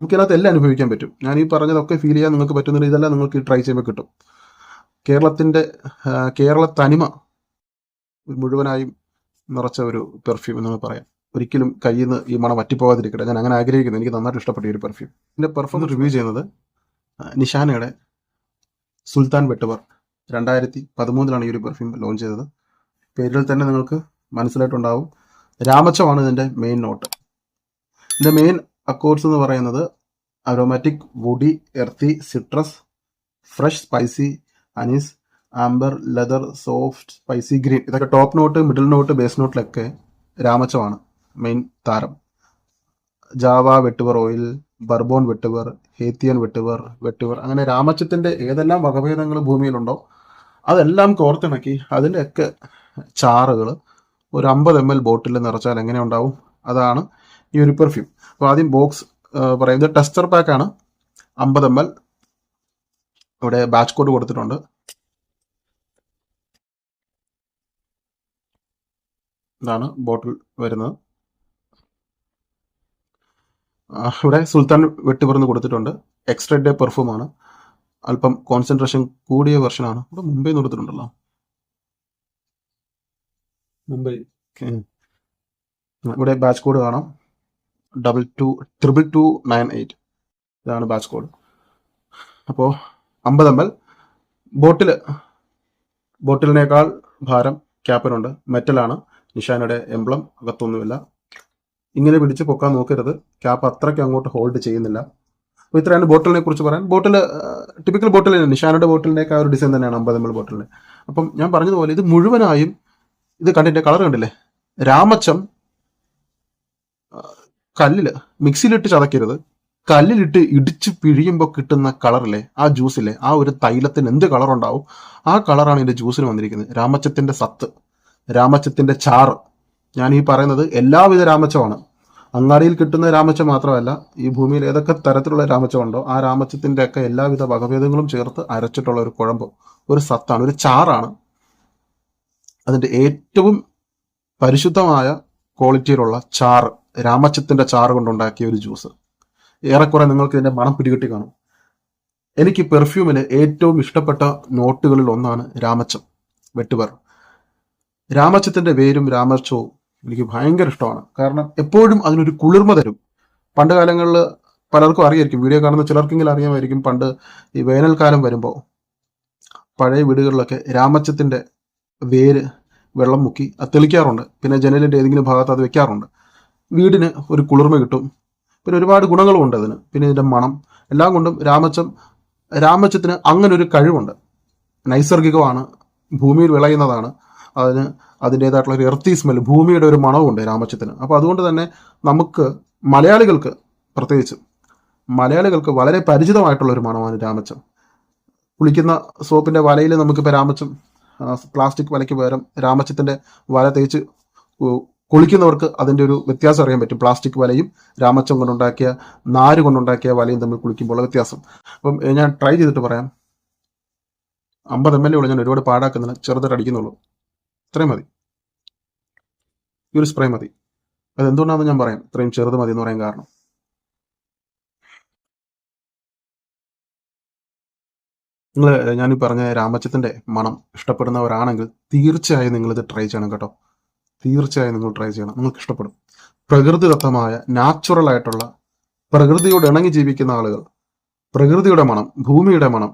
നമുക്ക് ഇതിനകത്ത് എല്ലാം അനുഭവിക്കാൻ പറ്റും. ഞാൻ ഈ പറഞ്ഞതൊക്കെ ഫീൽ ചെയ്യാൻ നിങ്ങൾക്ക് പറ്റുന്ന ഇതെല്ലാം നിങ്ങൾക്ക് ട്രൈ ചെയ്യുമ്പോൾ കിട്ടും. കേരളത്തിന്റെ കേരള തനിമ മുഴുവനായും നിറച്ച ഒരു പെർഫ്യൂം എന്ന് പറയാം. ഒരിക്കലും കയ്യിൽ നിന്ന് ഈ മണം വറ്റിപ്പോകാതിരിക്കട്ടെ. ഞാൻ അങ്ങനെ ആഗ്രഹിക്കുന്നു. എനിക്ക് നന്നായിട്ട് ഇഷ്ടപ്പെട്ട ഈ ഒരു പെർഫ്യൂം ഇതിന്റെ പെർഫ്യൂം റിവ്യൂ ചെയ്യുന്നത് നിഷാനയുടെ സുൽത്താൻ വെട്ടുവർ രണ്ടായിരത്തി പതിമൂന്നിലാണ് ഈ ഒരു പെർഫ്യൂം ലോഞ്ച് ചെയ്തത്. പേരിൽ തന്നെ നിങ്ങൾക്ക് മനസ്സിലായിട്ടുണ്ടാവും. രാമച്ചമാണ് ഇതിന്റെ മെയിൻ നോട്ട് ഇതിന്റെ മെയിൻ അക്കോർഡ്സ് എന്ന് പറയുന്നത് aromatic woody earthy citrus fresh spicy anise amber leather soft spicy green ഇതൊക്കെ top note middle note base നോട്ടിലൊക്കെ രാമച്ചമാണ് മെയിൻ താരം. Java vetiver oil Bourbon vetiver Haitian vetiver vetiver അങ്ങനെ രാമച്ചത്തിന്റെ ഏതെല്ലാം വകഭേദങ്ങൾ ഭൂമിയിലുണ്ടോ അതെല്ലാം കോർത്തിണക്കി അതിന്റെയൊക്കെ ചാറുകൾ ഒരു അമ്പത് എം എൽ ബോട്ടിൽ നിറച്ചാൽ എങ്ങനെ ഉണ്ടാവും അതാണ് ഈ ഒരു പെർഫ്യൂം അപ്പോൾ ആദ്യം ബോക്സ് പറയുന്നത് ടെസ്റ്റർ പാക്കാണ് അമ്പത് എം എൽ ഇവിടെ ബാച്ച് കോഡ് കൊടുത്തിട്ടുണ്ട്. ഇതാണ് ബോട്ടിൽ വരുന്നത്. ഇവിടെ സുൽത്താൻ വെട്ടിപ്പറന്ന് കൊടുത്തിട്ടുണ്ട്. എക്സ്ട്രാ ഡേ പെർഫ്യൂമാണ് അല്പം കോൺസെൻട്രേഷൻ കൂടിയ വെർഷനാണ് ഇവിടെ മുംബൈ കൊടുത്തിട്ടുണ്ടല്ലോ. മുംബൈ. ഇവിടെ ബാച്ച് കോഡ് കാണാം. Double two triple two nine eight ഇതാണ് ബാച്ച് കോഡ് അപ്പോൾ അമ്പത് എം എൽ ബോട്ടിൽ ബോട്ടിലിനേക്കാൾ ഭാരം ക്യാപ്പിനുണ്ട് മെറ്റലാണ് നിഷാനയുടെ എംബ്ലം അകത്തൊന്നുമില്ല. ഇങ്ങനെ പിടിച്ച് പൊക്കാൻ നോക്കരുത്. ക്യാപ്പ് അത്രയ്ക്ക് അങ്ങോട്ട് ഹോൾഡ് ചെയ്യുന്നില്ല. അപ്പോൾ ഇത്രയാണ് ബോട്ടിലിനെ കുറിച്ച് പറയാൻ. ബോട്ടിൽ ടിപ്പിക്കൽ ബോട്ടിൽ നിഷാനയുടെ ബോട്ടിലിന്റെയൊക്കെ ആ ഒരു ഡിസൈൻ തന്നെയാണ് അമ്പത് എം എൽ ബോട്ടിലിന്. അപ്പം ഞാൻ പറഞ്ഞതുപോലെ ഇത് മുഴുവനായും ഇത് കണ്ടിട്ട് കളർ കണ്ടില്ലേ? രാമച്ചം ആ, കല്ലിൽ മിക്സിയിലിട്ട് ചതക്കരുത്. കല്ലിലിട്ട് ഇടിച്ച് പിഴിയുമ്പോൾ കിട്ടുന്ന കളറിലെ ആ ജ്യൂസിലെ ആ ഒരു തൈലത്തിന് എന്ത് കളറുണ്ടാവും? ആ കളറാണ് ഇതിന്റെ ജ്യൂസിന് വന്നിരിക്കുന്നത്. രാമച്ചത്തിന്റെ സത്ത് രാമച്ചത്തിന്റെ ചാറ്. ഞാൻ ഈ പറയുന്നത് എല്ലാവിധ രാമച്ചമാണ്. അങ്ങാടിയിൽ കിട്ടുന്ന രാമച്ചം മാത്രമല്ല ഈ ഭൂമിയിൽ ഏതൊക്കെ തരത്തിലുള്ള രാമച്ചമുണ്ടോ ആ രാമച്ചത്തിന്റെ ഒക്കെ എല്ലാവിധ വകഭേദങ്ങളും ചേർത്ത് അരച്ചിട്ടുള്ള ഒരു കുഴമ്പ് ഒരു സത്താണ് ഒരു ചാറാണ്. അതിന്റെ ഏറ്റവും പരിശുദ്ധമായ ക്വാളിറ്റിയിലുള്ള ചാറ്. രാമച്ചത്തിന്റെ ചാറ് കൊണ്ടുണ്ടാക്കിയ ഒരു ജ്യൂസ്. ഏറെക്കുറെ നിങ്ങൾക്ക് ഇതിന്റെ മണം പിടികിട്ടി കാണും. എനിക്ക് പെർഫ്യൂമിൽ ഏറ്റവും ഇഷ്ടപ്പെട്ട നോട്ടുകളിൽ ഒന്നാണ് രാമച്ചം വെട്ടുപർ. രാമച്ചത്തിന്റെ വേരും രാമച്ചവും എനിക്ക് ഭയങ്കര ഇഷ്ടമാണ്. കാരണം എപ്പോഴും അതിനൊരു കുളിർമ തരും. പണ്ട് കാലങ്ങളിൽ പലർക്കും അറിയായിരിക്കും വീഡിയോ കാണുന്ന ചിലർക്കെങ്കിലും അറിയാമായിരിക്കും പണ്ട് ഈ വേനൽക്കാലം വരുമ്പോൾ പഴയ വീടുകളിലൊക്കെ രാമച്ചത്തിന്റെ വേര് വെള്ളം മുക്കി അത് തെളിക്കാറുണ്ട്. പിന്നെ ജനലിന്റെ ഏതെങ്കിലും ഭാഗത്ത് അത് വെക്കാറുണ്ട്. വീടിന് ഒരു കുളിർമ കിട്ടും. പിന്നെ ഒരുപാട് ഗുണങ്ങളും ഉണ്ട് അതിന്. പിന്നെ ഇതിന്റെ മണം. എല്ലാം കൊണ്ടും രാമച്ചം രാമച്ചത്തിന് അങ്ങനെ ഒരു കഴിവുണ്ട്. നൈസർഗികമാണ്. ഭൂമിയിൽ വിളയുന്നതാണ്. അതിന് അതിന്റേതായിട്ടുള്ള ഒരു എർത്തി സ്മെൽ ഭൂമിയുടെ ഒരു മണവുമുണ്ട് രാമച്ചത്തിന്. അപ്പോൾ അതുകൊണ്ട് തന്നെ നമുക്ക് മലയാളികൾക്ക് പ്രത്യേകിച്ച് മലയാളികൾക്ക് വളരെ പരിചിതമായിട്ടുള്ള ഒരു മണമാണ് രാമച്ചം. കുളിക്കുന്ന സോപ്പിന്റെ വലയിൽ നമുക്കിപ്പോൾ രാമച്ചം പ്ലാസ്റ്റിക് വലയ്ക്ക് പകരം രാമച്ചത്തിന്റെ വല തേച്ച് കുളിക്കുന്നവർക്ക് അതിന്റെ ഒരു വ്യത്യാസം അറിയാൻ പറ്റും. പ്ലാസ്റ്റിക് വലയും രാമച്ചം കൊണ്ടുണ്ടാക്കിയ നാര് കൊണ്ടുണ്ടാക്കിയ വലയും തമ്മിൽ കുളിക്കുമ്പോൾ വ്യത്യാസം. അപ്പം ഞാൻ ട്രൈ ചെയ്തിട്ട് പറയാം. അമ്പത് എം എൽ ഉള്ളൂ ഞാൻ ഒരുപാട് പാടാക്കുന്നില്ല ചെറുതായിട്ട് അടിക്കുന്നുള്ളൂ. ഇത്രയും മതി. ഈ ഒരു സ്പ്രേ മതി. അത് എന്തുകൊണ്ടാണെന്ന് ഞാൻ പറയാം. ഇത്രയും ചെറുത് മതി എന്ന് പറയാൻ കാരണം. നിങ്ങൾ ഞാൻ പറഞ്ഞ രാമച്ചത്തിന്റെ മണം ഇഷ്ടപ്പെടുന്നവരാണെങ്കിൽ തീർച്ചയായും നിങ്ങളിത് ട്രൈ ചെയ്യണം കേട്ടോ. തീർച്ചയായും നിങ്ങൾ ട്രൈ ചെയ്യണം. നിങ്ങൾക്ക് ഇഷ്ടപ്പെടും. പ്രകൃതിദത്തമായ നാച്ചുറൽ ആയിട്ടുള്ള പ്രകൃതിയോട് ഇണങ്ങി ജീവിക്കുന്ന ആളുകൾ പ്രകൃതിയുടെ മണം ഭൂമിയുടെ മണം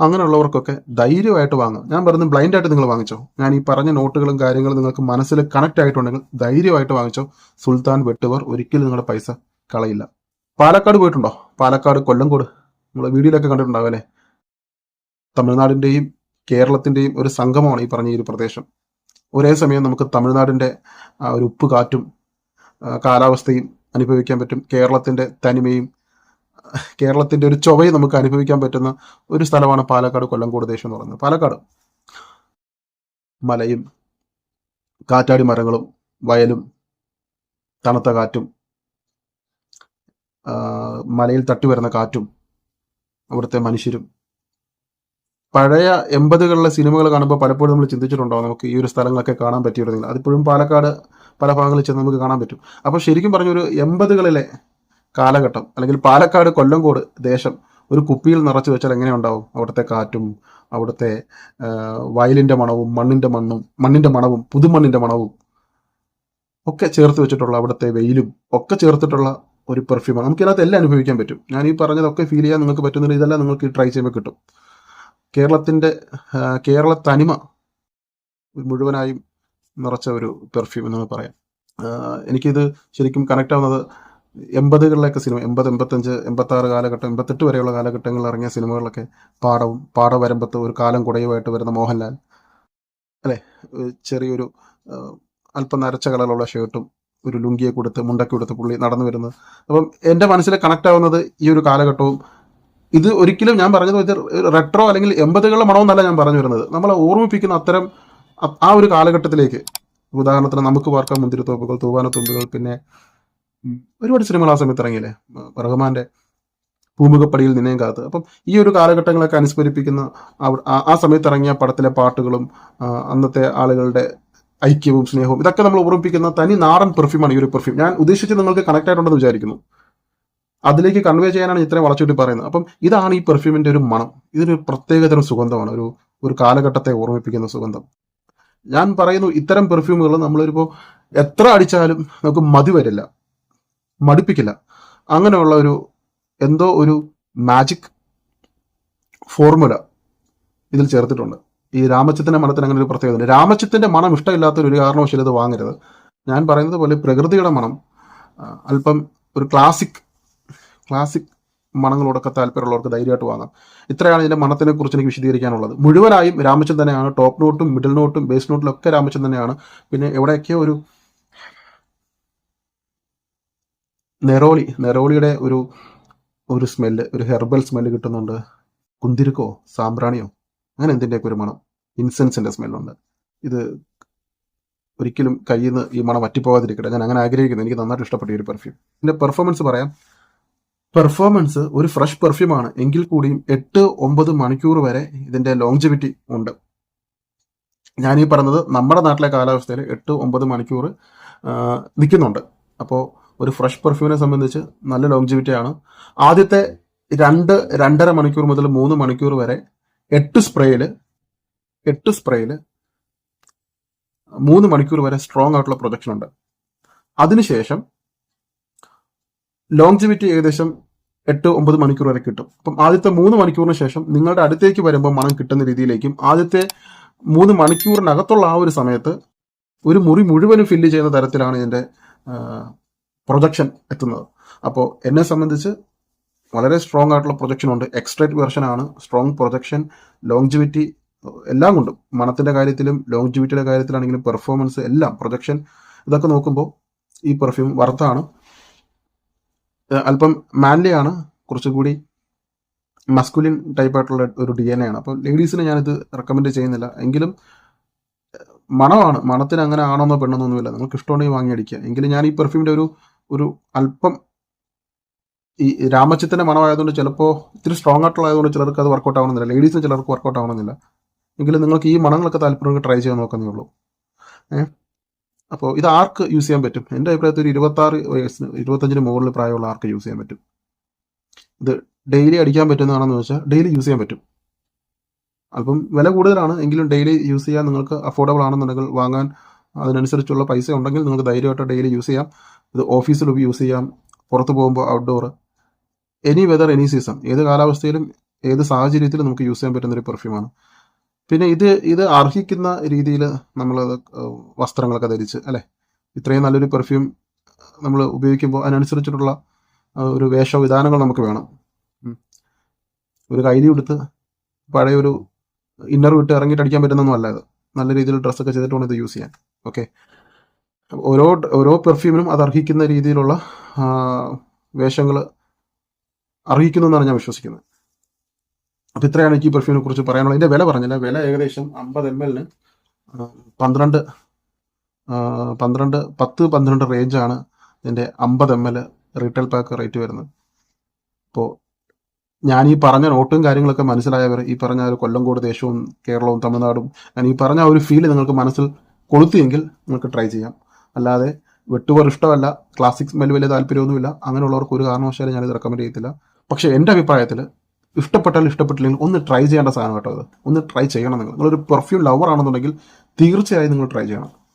അങ്ങനെയുള്ളവർക്കൊക്കെ ധൈര്യമായിട്ട് വാങ്ങുക. ഞാൻ പറയുന്നത് ബ്ലൈൻഡ് ആയിട്ട് നിങ്ങൾ വാങ്ങിച്ചോ. ഞാൻ ഈ പറഞ്ഞ നോട്ടുകളും കാര്യങ്ങളും നിങ്ങൾക്ക് മനസ്സിൽ കണക്ട് ആയിട്ടുണ്ടെങ്കിൽ ധൈര്യമായിട്ട് വാങ്ങിച്ചോ. സുൽത്താൻ വെട്ടുവർ ഒരിക്കലും നിങ്ങളുടെ പൈസ കളയില്ല. പാലക്കാട് പോയിട്ടുണ്ടോ? പാലക്കാട് കൊല്ലംകോട്. നിങ്ങൾ വീഡിയോയിലൊക്കെ കണ്ടിട്ടുണ്ടാവും അല്ലേ? തമിഴ്നാടിന്റെയും കേരളത്തിന്റെയും ഒരു സംഗമമാണ് ഈ പറഞ്ഞ ഈ ഒരു പ്രദേശം. ഒരേ സമയം നമുക്ക് തമിഴ്നാടിന്റെ ഒരു ഉപ്പ് കാറ്റും കാലാവസ്ഥയും അനുഭവിക്കാൻ പറ്റും. കേരളത്തിന്റെ തനിമയും കേരളത്തിന്റെ ഒരു ചൊവയും നമുക്ക് അനുഭവിക്കാൻ പറ്റുന്ന ഒരു സ്ഥലമാണ് പാലക്കാട് കൊല്ലംകോട് ദേശം എന്ന് പറയുന്നത്. പാലക്കാട്. മലയും കാറ്റാടി മരങ്ങളും വയലും തണുത്ത കാറ്റും മലയിൽ തട്ടി വരുന്ന കാറ്റും അവിടുത്തെ മനുഷ്യരും പഴയ എൺപതുകളിലെ സിനിമകൾ കാണുമ്പോൾ പലപ്പോഴും നമ്മൾ ചിന്തിച്ചിട്ടുണ്ടോ നമുക്ക് ഈ ഒരു സ്ഥലങ്ങളൊക്കെ കാണാൻ പറ്റിയിരുന്നില്ല അതിപ്പോഴും പാലക്കാട് പല ഭാഗങ്ങളിൽ ചെന്ന് നമുക്ക് കാണാൻ പറ്റും. അപ്പോൾ ശരിക്കും പറഞ്ഞൊരു എൺപതുകളിലെ കാലഘട്ടം അല്ലെങ്കിൽ പാലക്കാട് കൊല്ലംകോട് ദേശം ഒരു കുപ്പിയിൽ നിറച്ചു വെച്ചാൽ എങ്ങനെ ഉണ്ടാവും? അവിടുത്തെ കാറ്റും അവിടുത്തെ വയലിന്റെ മണവും മണ്ണിന്റെ മണ്ണും മണ്ണിന്റെ മണവും പുതുമണ്ണിന്റെ മണവും ഒക്കെ ചേർത്ത് വെച്ചിട്ടുള്ള അവിടുത്തെ വെയിലും ഒക്കെ ചേർത്തിട്ടുള്ള ഒരു പെർഫ്യൂമാണ് നമുക്ക് ഇതിനകത്ത് എല്ലാം അനുഭവിക്കാൻ പറ്റും. ഞാൻ ഈ പറഞ്ഞതൊക്കെ ഫീൽ ചെയ്യാൻ നിങ്ങൾക്ക് പറ്റുന്നുണ്ട്. ഇതെല്ലാം നിങ്ങൾക്ക് ട്രൈ ചെയ്യുമ്പോൾ കിട്ടും. കേരളത്തിന്റെ ആ, കേരള തനിമ മുഴുവനായും നിറച്ച ഒരു പെർഫ്യൂം എന്ന് പറയാം. എനിക്കിത് ശരിക്കും കണക്ട് ആവുന്നത് എൺപതുകളിലൊക്കെ സിനിമ എൺപത് എൺപത്തഞ്ച് എൺപത്തി ആറ് കാലഘട്ടം എൺപത്തെട്ട് വരെയുള്ള കാലഘട്ടങ്ങളിൽ ഇറങ്ങിയ സിനിമകളിലൊക്കെ പാടവും പാടവരമ്പത്ത് ഒരു കാലം കുടയുമായിട്ട് വരുന്ന മോഹൻലാൽ. അല്ലേ? ചെറിയൊരു അല്പം നരച്ച കളറിലുള്ള ഷർട്ടും ഒരു ലുങ്കിയെ കൊടുത്ത് മുണ്ടൊക്കെ കൊടുത്ത് പുള്ളി നടന്നു വരുന്നത്. അപ്പം എന്റെ മനസ്സിൽ കണക്ട് ആവുന്നത് ഈ ഒരു കാലഘട്ടവും ഇത് ഒരിക്കലും ഞാൻ പറഞ്ഞത് വെച്ചാൽ റെട്രോ അല്ലെങ്കിൽ എൺപതുകളുടെ മണമെന്നല്ല ഞാൻ പറഞ്ഞു വരുന്നത്. നമ്മളെ ഓർമ്മിപ്പിക്കുന്ന അത്തരം ആ ഒരു കാലഘട്ടത്തിലേക്ക്. ഉദാഹരണത്തിന് നമുക്ക് പാർക്കാൻ മുന്തിരിത്തോപ്പുകൾ തൂവാനത്തുമ്പുകൾ പിന്നെ ഒരുപാട് സിനിമകൾ ആ സമയത്ത് ഇറങ്ങിയില്ലേ? റഹ്മാന്റെ ഭൂമുഖപ്പടിയിൽ നിന്നെയും കാത്ത്. അപ്പം ഈ ഒരു കാലഘട്ടങ്ങളൊക്കെ അനുസ്മരിപ്പിക്കുന്ന ആ സമയത്ത് ഇറങ്ങിയ പടത്തിലെ പാട്ടുകളും അന്നത്തെ ആളുകളുടെ ഐക്യവും സ്നേഹവും ഇതൊക്കെ നമ്മൾ ഓർമ്മിപ്പിക്കുന്ന തനി നാടൻ പെർഫ്യൂമാണ് ഈ ഒരു പെർഫ്യൂം ഞാൻ ഉദ്ദേശിച്ച് നിങ്ങൾക്ക് കണക്ട് ആയിട്ടുണ്ടെന്ന് വിചാരിക്കുന്നു. അതിലേക്ക് കൺവേ ചെയ്യാനാണ് ഇത്രയും വളച്ചുകൂട്ടി പറയുന്നത്. അപ്പം ഇതാണ് ഈ പെർഫ്യൂമിന്റെ ഒരു മണം. ഇതൊരു പ്രത്യേകതരം സുഗന്ധമാണ്. ഒരു ഒരു കാലഘട്ടത്തെ ഓർമ്മിപ്പിക്കുന്ന സുഗന്ധം. ഞാൻ പറയുന്നു ഇത്തരം പെർഫ്യൂമുകൾ നമ്മളിപ്പോൾ എത്ര അടിച്ചാലും നമുക്ക് മതി വരില്ല. മടുപ്പിക്കില്ല. അങ്ങനെയുള്ള ഒരു എന്തോ ഒരു മാജിക് ഫോർമുല ഇതിൽ ചേർത്തിട്ടുണ്ട്. ഈ രാമച്ചത്തിന്റെ മണത്തിന് അങ്ങനെ ഒരു പ്രത്യേകത ഉണ്ട്. മണം ഇഷ്ടമില്ലാത്തൊരു ഒരു കാരണവശാലും ഇത് വാങ്ങരുത്. ഞാൻ പറയുന്നത് പോലെ പ്രകൃതിയുടെ മണം അല്പം ഒരു ക്ലാസിക് ക്ലാസിക് മണങ്ങളോടൊക്കെ താല്പര്യമുള്ളവർക്ക് ധൈര്യമായിട്ട് വാങ്ങാം. ഇത്രയാണ് ഇതിന്റെ മണത്തിനെ കുറിച്ച് എനിക്ക് വിശദീകരിക്കാനുള്ളത്. മുഴുവനായും രാമച്ചൻ തന്നെയാണ് ടോപ്പ് നോട്ടും മിഡിൽ നോട്ടും ബേസ് നോട്ടിലും ഒക്കെ തന്നെയാണ്. പിന്നെ എവിടെയൊക്കെ ഒരു നെറോളി നെറോളിയുടെ ഒരു ഒരു സ്മെല്ല് ഒരു ഹെർബൽ സ്മെല്ല് കിട്ടുന്നുണ്ട്. കുന്തിരിക്കോ സാമ്പ്രാണിയോ അങ്ങനെ എന്തിന്റെയൊക്കെ ഒരു മണം? ഇൻസെൻസിന്റെ സ്മെല്ലുണ്ട് ഇത് ഒരിക്കലും കയ്യിൽ നിന്ന് ഈ മണം വറ്റിപ്പോകാതിരിക്കട്ടെ ഞാൻ അങ്ങനെ ആഗ്രഹിക്കുന്നു. എനിക്ക് നന്നായിട്ട് ഇഷ്ടപ്പെട്ട ഒരു പെർഫ്യൂം ഇതിന്റെ പെർഫോമൻസ് പറയാം. പെർഫോമൻസ് ഒരു ഫ്രഷ് പെർഫ്യൂമാണ് എങ്കിൽ കൂടിയും എട്ട് ഒമ്പത് മണിക്കൂർ വരെ ഇതിന്റെ ലോങ്ജിവിറ്റി ഉണ്ട്. ഞാൻ ഈ പറഞ്ഞത് നമ്മുടെ നാട്ടിലെ കാലാവസ്ഥയിൽ എട്ട് ഒമ്പത് മണിക്കൂർ നിൽക്കുന്നുണ്ട്. അപ്പോൾ ഒരു ഫ്രഷ് പെർഫ്യൂമിനെ സംബന്ധിച്ച് നല്ല ലോങ്ജിവിറ്റി ആണ്. ആദ്യത്തെ രണ്ട് രണ്ടര മണിക്കൂർ മുതൽ മൂന്ന് മണിക്കൂർ വരെ എട്ട് സ്പ്രേയിൽ എട്ട് സ്പ്രേയിൽ മൂന്ന് മണിക്കൂർ വരെ സ്ട്രോങ് ആയിട്ടുള്ള പ്രൊജക്ഷൻ ഉണ്ട്. അതിനുശേഷം ലോങ്ജിവിറ്റി ഏകദേശം എട്ട് ഒമ്പത് മണിക്കൂർ വരെ കിട്ടും. അപ്പം ആദ്യത്തെ മൂന്ന് മണിക്കൂറിന് ശേഷം നിങ്ങളുടെ അടുത്തേക്ക് വരുമ്പോൾ മണം കിട്ടുന്ന രീതിയിലേക്കും ആദ്യത്തെ മൂന്ന് മണിക്കൂറിനകത്തുള്ള ആ ഒരു സമയത്ത് ഒരു മുറി മുഴുവനും ഫില്ല് ചെയ്യുന്ന തരത്തിലാണ് ഇതിന്റെ പ്രൊജക്ഷൻ എത്തുന്നത്. അപ്പോൾ എന്നെ സംബന്ധിച്ച് വളരെ സ്ട്രോങ് ആയിട്ടുള്ള പ്രൊജക്ഷൻ ഉണ്ട്. എക്സ്ട്രേറ്റ് വെർഷൻ ആണ്. സ്ട്രോങ് പ്രൊജക്ഷൻ ലോങ്ജിവിറ്റി എല്ലാം കൊണ്ടും. മണത്തിന്റെ കാര്യത്തിലും ലോങ്ജിവിറ്റിയുടെ കാര്യത്തിലാണെങ്കിലും പെർഫോമൻസ് എല്ലാം പ്രൊജക്ഷൻ ഇതൊക്കെ നോക്കുമ്പോൾ ഈ പെർഫ്യൂം വർത്താണ് അല്പം മാൻലി ആണ്. കുറച്ചുകൂടി മസ്കുലിൻ ടൈപ്പ് ആയിട്ടുള്ള ഒരു ഡി എൻ എ ആണ്. അപ്പോൾ ലേഡീസിന് ഞാനിത് റെക്കമെൻഡ് ചെയ്യുന്നില്ല. എങ്കിലും മണമാണ്. മണത്തിന് അങ്ങനെ ആണെന്നോ പെണ്ണെന്നോ ഒന്നുമില്ല നിങ്ങൾക്ക് ഇഷ്ടമുണ്ടെങ്കിൽ വാങ്ങി അടിക്കുക എങ്കിലും ഞാൻ ഈ പെർഫ്യൂമിന്റെ ഒരു ഒരു അല്പം ഈ രാമച്ചത്തിന്റെ മണമായതുകൊണ്ട് ചിലപ്പോൾ ഇത്തിരി സ്ട്രോങ് ആയിട്ടുള്ള ആയതുകൊണ്ട് ചിലർക്ക് അത് വർക്കൗട്ട് ആവണമെന്നില്ല. ലേഡീസിന് ചിലർക്ക് വർക്കൗട്ട് ആവണമെന്നില്ല. എങ്കിലും നിങ്ങൾക്ക് ഈ മണങ്ങളൊക്കെ താല്പര്യം ട്രൈ ചെയ്യാൻ നോക്കുന്നേ ഉള്ളൂ. ഏഹ് അപ്പോൾ ഇത് ആർക്ക് യൂസ് ചെയ്യാൻ പറ്റും? എന്റെ അഭിപ്രായത്തിൽ ഒരു ഇരുപത്തി ആറ് വയസ്സിന് ഇരുപത്തഞ്ചിന് മുകളിൽ പ്രായമുള്ള ആർക്ക് യൂസ് ചെയ്യാൻ പറ്റും? ഇത് ഡെയിലി അടിക്കാൻ പറ്റുന്നതാണെന്ന് വെച്ചാൽ ഡെയിലി യൂസ് ചെയ്യാൻ പറ്റും. അല്പം വില കൂടുതലാണ് എങ്കിലും ഡെയിലി യൂസ് ചെയ്യാൻ നിങ്ങൾക്ക് അഫോർഡബിൾ ആണെന്നുണ്ടെങ്കിൽ വാങ്ങാൻ അതിനനുസരിച്ചുള്ള പൈസ ഉണ്ടെങ്കിൽ നിങ്ങൾക്ക് ധൈര്യമായിട്ട് ഡെയിലി യൂസ് ചെയ്യാം. ഇത് ഓഫീസിൽ യൂസ് ചെയ്യാം പുറത്ത് പോകുമ്പോൾ outdoor any weather any season ഏത് കാലാവസ്ഥയിലും ഏത് സാഹചര്യത്തിലും നമുക്ക് യൂസ് ചെയ്യാൻ പറ്റുന്ന ഒരു പെർഫ്യൂമാണ് പിന്നെ ഇത് ഇത് അർഹിക്കുന്ന രീതിയിൽ നമ്മൾ വസ്ത്രങ്ങളൊക്കെ ധരിച്ച് അല്ലേ? ഇത്രയും നല്ലൊരു പെർഫ്യൂം നമ്മൾ ഉപയോഗിക്കുമ്പോൾ അതിനനുസരിച്ചിട്ടുള്ള ഒരു വേഷവിധാനങ്ങൾ നമുക്ക് വേണം. ഒരു കൈലി കൊടുത്ത് പഴയ ഒരു ഇന്നർ വിട്ട് ഇറങ്ങിയിട്ട് അടിക്കാൻ പറ്റുന്നൊന്നും അല്ല ഇത് നല്ല രീതിയിൽ ഡ്രസ്സൊക്കെ ചെയ്തിട്ട് വേണം ഇത് യൂസ് ചെയ്യാൻ. ഓക്കെ ഓരോ ഓരോ പെർഫ്യൂമിനും അത് അർഹിക്കുന്ന രീതിയിലുള്ള വേഷങ്ങൾ അർഹിക്കുന്നു എന്നാണ് ഞാൻ വിശ്വസിക്കുന്നത്. അപ്പൊ ഇത്രയാണ് എനിക്ക് ഈ പെർഫ്യൂമിനെ കുറിച്ച് പറയാനുള്ളത്. ഇതിന്റെ വില പറഞ്ഞില്ല. വില ഏകദേശം അമ്പത് എം എല്ലിന് പന്ത്രണ്ട് പന്ത്രണ്ട് പത്ത് പന്ത്രണ്ട് റേഞ്ചാണ് ഇതിന്റെ അമ്പത് M L retail pack rate വരുന്നത്. അപ്പോൾ ഞാൻ ഈ പറഞ്ഞ നോട്ടും കാര്യങ്ങളൊക്കെ മനസ്സിലായവർ ഈ പറഞ്ഞ ഒരു കൊല്ലംകോട് ദേശവും കേരളവും തമിഴ്നാടും ഞാൻ ഈ പറഞ്ഞ ഒരു ഫീൽ നിങ്ങൾക്ക് മനസ്സിൽ കൊളുത്തിയെങ്കിൽ നിങ്ങൾക്ക് ട്രൈ ചെയ്യാം. അല്ലാതെ വെട്ടുപോർ ഇഷ്ടമല്ല ക്ലാസിക് സ്മെൽ വലിയ താല്പര്യമൊന്നുമില്ല അങ്ങനെയുള്ളവർക്ക് ഒരു കാരണവശാലും ഞാനിത് റെക്കമെൻഡ് ചെയ്യത്തില്ല. പക്ഷേ എന്റെ അഭിപ്രായത്തിൽ ഇഷ്ടപ്പെട്ടാലും ഇഷ്ടപ്പെട്ടില്ലെങ്കിൽ ഒന്ന് ട്രൈ ചെയ്യേണ്ട സാധനം കേട്ടോ ഇത്. ഒന്ന് ട്രൈ ചെയ്യണം നിങ്ങൾ. നിങ്ങളൊരു പെർഫ്യൂം ലവർ ആണെന്നുണ്ടെങ്കിൽ തീർച്ചയായും നിങ്ങൾ ട്രൈ ചെയ്യണം.